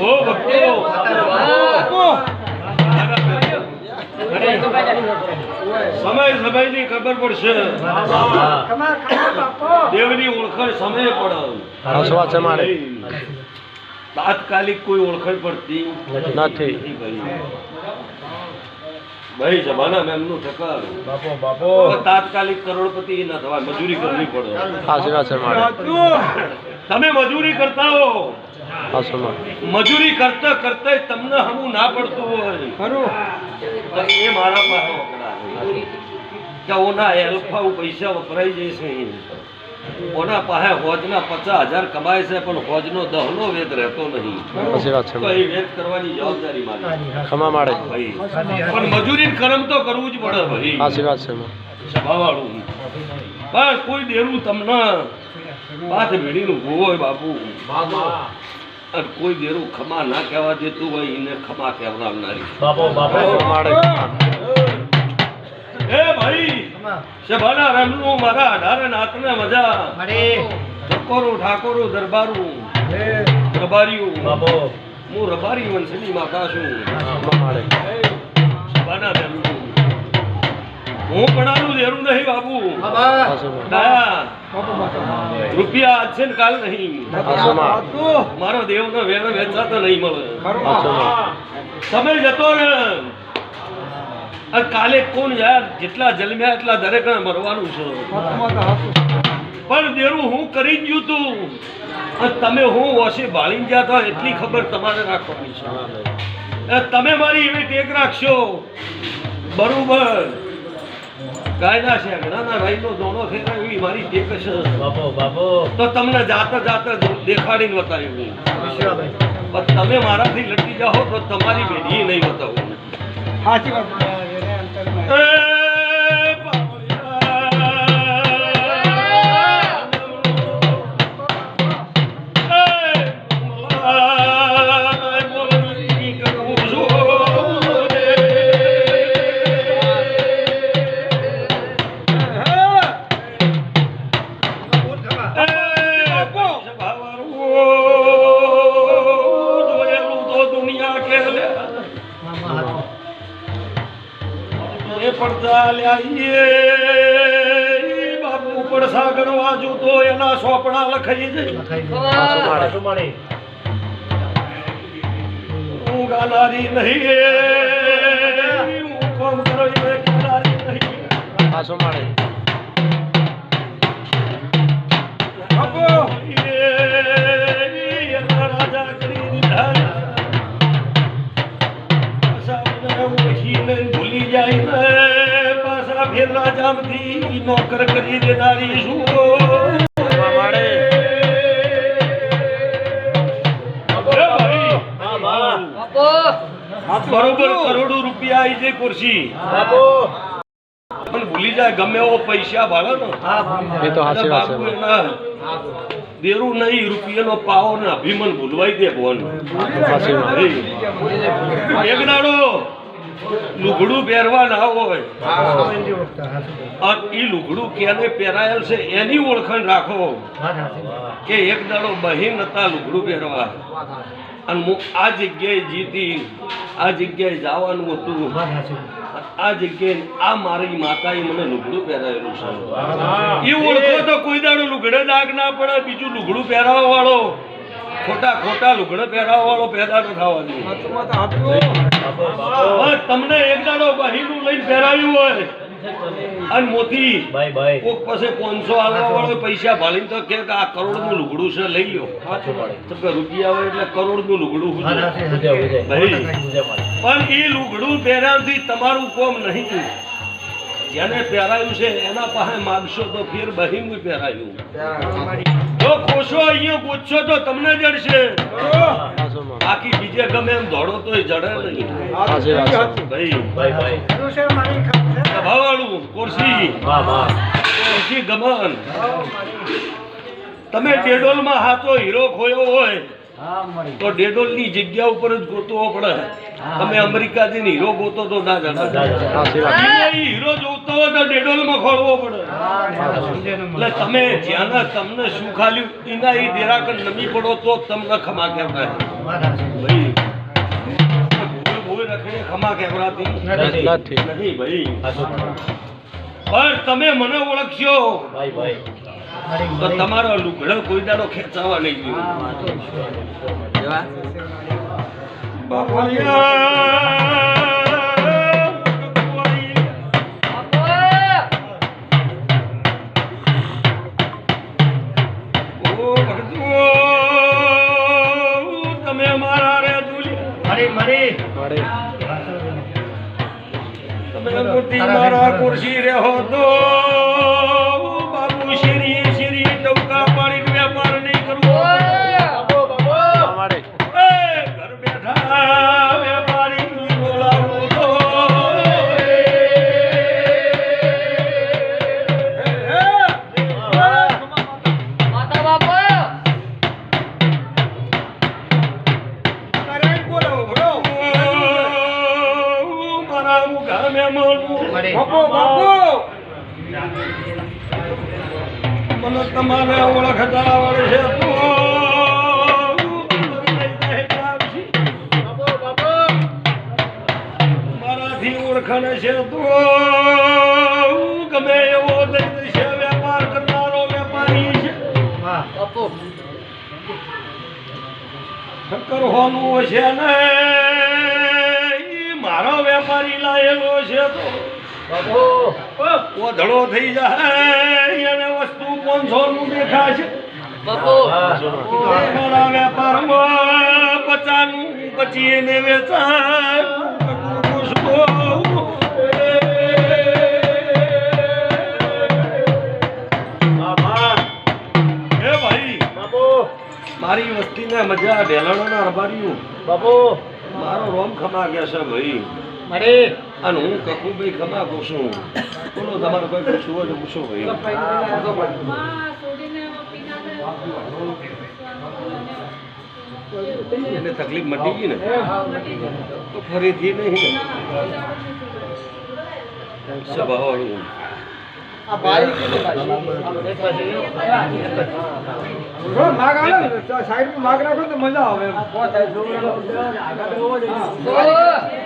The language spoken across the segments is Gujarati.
ઓ ભક્તો સમય સમયની ખબર પડશે. દેવની ઓળખાણ સમય પડે તાત્કાલિક કોઈ ઓળખાણ પડતી નથી. ભાઈ જમાના મેં એમનું ટકા બાપો બાપો. તાત્કાલિક કરોડપતિ ના થવા મજૂરી કરવી પડે. આશીર્વાદ છે મારે. તમે મજૂરી કરતા હો. મજૂરી કરતા કરતા તમને હમું ના પડતું હોય. ખરું. એ મારા પાસે કે ઓના એલ્ફાઉ પૈસા વપરાઈ જશે ઓના પાસે હોજના પચાસ હજાર કમાય છે પણ હોજનો દહનો વેદ રહેતો નહીં. તો એ વેદ કરવાની જવાબદારી મારી. ખમા માડે પણ મજૂરી કરમ તો કરવું જ પડે ભાઈ. આશીર્વાદ છે સભાવાળું પણ કોઈ દેરું તમને પાથ ભેડીનું ભૂવો હોય બાપુ. અને કોઈ દેરું ખમા ના કહેવા દેતું હોય એને ખમા કહેવડાવનારી. બાપો બાપો મારે. એ ભાઈ સભાના રમનું મારા અઢારે નાતને મજા. ઠકોરું ઠાકોરું દરબારું. રબારીયું. બાબો હું રબારી વંશની માતા છું? સભાના રમનું. હું પણાનું દેરું નહીં બાબુ. રૂપિયા આજ છે ને કાલ નહીં. મારો દેવનો વેણ વેચાતો નહીં મળે. સમય જતો ને કાલે કોણ યાર? જેટલા જન્મ્યા એટલા દરેક મરવાનું છે. પણ દેરું હું કરી ગયું તું. તમે હું ઓછી બાળી ગયા હતા એટલી ખબર તમારે રાખવાની છે. એ તમે મારી એવી ટેક રાખશો. બરોબર. ગાયના શેગડાના રાઈનો દોણો છે એવી મારી ટેક છે. બાપો બાપો. તો તમને જાતે જાતે દેખાડીને બતાવ્યું પણ તમે મારાથી લટી જાઓ તો તમારી પેઢી નહીં બતાવું. એ Yeah. એ પડતા લ્યાઈએ બાપુ પડસા ગણવા જૂતો એના સોપડા લખાઈ જાય. હું ગાનારી નહીં હું કોમ કરો ગાનારી નહીં હાસુ મારે રાજામાંથી નોકર કરી દેનારી બરોબર કરોડો રૂપિયા આવી છે ખુરશી. પણ ભૂલી જાય ગમે એવો પૈસા ભાડો ને. એ તો હાસી વાત છે દેરું નહીં રૂપિયાનો પાવો ને અભિમન ભૂલવાઈ દે ભોન હાસી એક દાડો લુગડું પહેરવા ના હોય એ લુગડું ક્યારે પહેરાયેલ છે એની ઓળખાણ રાખો. કે એક દાડો બહેન હતા લુગડું પહેરવા. અને હું આ જગ્યાએ જીતી આ જગ્યાએ જવાનું હતું. આ જગ્યાએ આ મારી માતાએ મને લુગડું પહેરાયેલું છે. એ ઓળખો તો કોઈ દાડો લુગડે દાગ ના પડે બીજું લુગડું પહેરાવવા વાળો ખોટા ખોટા લુગડે પહેરાવવા વાળો પેદા ન થવા હવે તમને એક દાડો બહીનું લઈને ફેરાવ્યું હોય. અને મોતી કોક પાસે પાંચસો આલવા વાળો પૈસા ભાળીને તો કે આ કરોડનું લુગડું છે લઈ લો તો કે રૂપિયા હોય એટલે કરોડનું લુગડું પણ એ લુગડું પહેરાવથી તમારું કોમ નહીં જેને પહેરાયું છે એના પાસે માગશો તો ફેર બહીનું પહેરાયું. જો ખોશો, અહીંયા પૂછો તો તમને જડશે. બાકી બીજે ગમે એમ દોડો તો જડે નહીં. ભાવાળું કોરસી. કોરસી ગમન. તમે ટેડોલમાં હાથો હીરો ખોયો હોય. હા ડેડોલની જગ્યા ઉપર જ ગોતવો પડે. તમે અમેરિકા થી હીરો ગોતો તો ના જાણો. સાચી વાત. ઈ હીરો જોતો હોય તો ડેડોલમાં ખોળવો પડે. એટલે તમે જ્યાંના તમને શું ખાલ્યું એના એ દેરાકર નમી પડો તો તમને ખમા કહેવાય ભાઈ ખમા કહેવરાતી નથી. ભાઈ. પણ તમે મને ઓળખશો. ભાઈ ભાઈ. તો તમારો લુગડો કોઈ દાડો ખેંચાવા લઈ ગયો. તમે મારા રે દુલિયા મળી મળી તમે મોટી મારા ખુરશી રે તો. મને તમારે ઓળખતા આવડે છે તો મારાથી ઓળખાણ છે તો. ગમે એવો દઈ દેશે વેપાર કરનારો વેપારી છે. ચક્કર હોનું છે ને મારો વેપારી લાયેલો છે તો. ઓધળો થઈ જાય અને વસ્તુ પાંચસો નું દેખાશે મારા વેપારમાં પચાનું પછી એને વેચાય. મારી વસ્તીને મજા ઢેલાણોના રબારીયું મારો રોમ ખમા ગયા છે ભાઈ. અને હું કકુભાઈ ખમા પૂછું બોલો તમારે કોઈ પૂછવું હોય તો પૂછો ભાઈ. એને તકલીફ મટી ગઈ ને? તો ફરીથી નહીં. ને સ્વભાવવાળું. માગ રાખો તો મજા આવે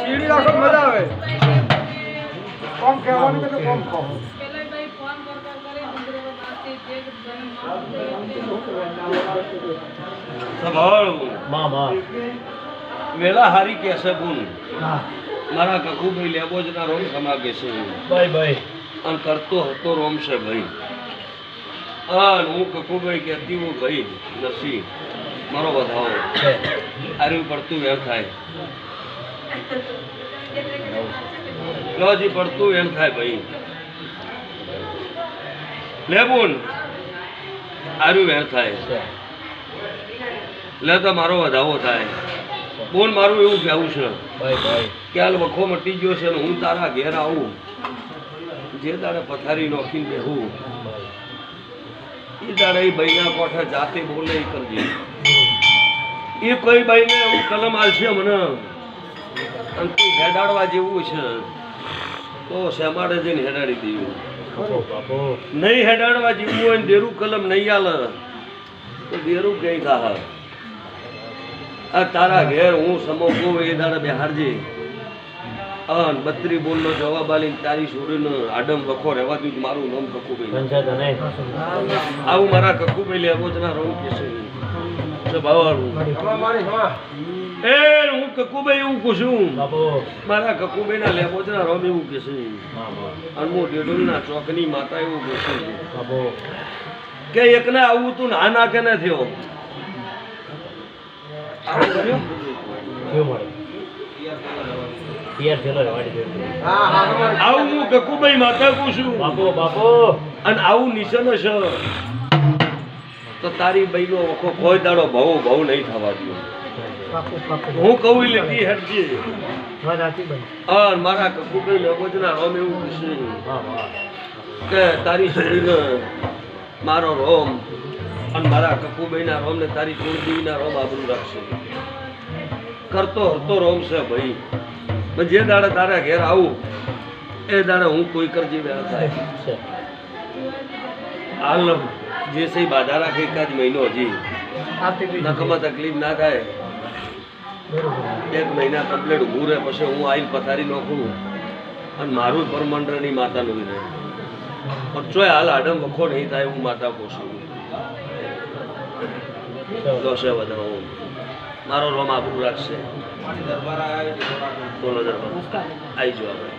સીડી રાખો મજા આવે. કોમ કહેવાનું કે તો કોમ કહો. વેલા હારી કે છે ગુણ? મારા કકુભાઈ લેબો જ ના રોમ છે. બાય છે અને કરતો હતો રોમ છે ભાઈ અને હું કકુભાઈ કહેતી હું ભાઈ નથી મારો વધાવો. આર્યું પડતું એમ થાય. લોજી પડતું એમ થાય ભાઈ. લે બોન આર્યું વેર થાય. લે તો મારો વધાવો થાય. બોન મારું એવું કહેવું છે. કે હાલ વખો મટી ગયો છે હું તારા ઘેર આવું. જે દાડે પથારી નોખીને બેહું એ દાડે એ બૈના કોઠે જાતે બોલે એ કરજે. એ કોઈ બાઈને હું કલમ આલશે મને? અને તું હેડાડવા જેવું છે તો શેમાડે જઈને હેડાડી દેવું. નહીં હેડાડવા જેવું હોય ને દેરું કલમ નહીં આલે તો દેરું ક્યાંય થાહ? આ તારા ઘેર હું સમોગો એ દાડે બેહારજે અન બત્રી બોલનો જવાબ આલીને તારી છોરીને આડમ વખો રહેવા દીધું મારું નામ કકુભાઈ આવું મારા કકુભાઈ લે જ ના રહું કે છે. ભાવાળું. એ હું કકુભાઈ એવું પૂછું મારા કકુભાઈ ના લેવો ના રોમ એવું કે છે. અને હું ડેડોલના ચોકની માતા એવું પૂછું કે એકને આવું તું ના ના કે ને થયો? આવું આવું હું ગકુભાઈ માતા બાપો અને આવું નિશાન છે. તો તારી બહેનો ઓખો કોઈ દાડો બહુ બહુ નહીં થવા દો હું કહું એટલે તી હેઠજે અને મારા કકુભાઈ લેબોજના રોમ એવું પૂછ્યું કે તારી છોડીને મારો રોમ અને મારા કપુભાઈના રોમ ને તારી કુળદેવીના રોમ આબરૂ રાખશે. કરતો હતો રોમ છે ભાઈ. પણ જે દાડે તારા ઘેર આવું એ દાડે હું કોઈ કરજી વેળા થાય. હાલ જે સહી બાધા રાખે એકાદ મહિનો હજી. નખમાં તકલીફ ના થાય. એક મહિના કમ્પ્લેટ ઊભું રહે પછી હું આવીને પથારી નાખું. અને મારું પરમંડળની માતાનું રહે પણ ચોય હાલ આડમ વખો નહીં થાય હું માતા પોષું. દોષે વધારો મારો રોમ આબરું રાખશે. બોલો દરબાર આવી જાઓ આપણે.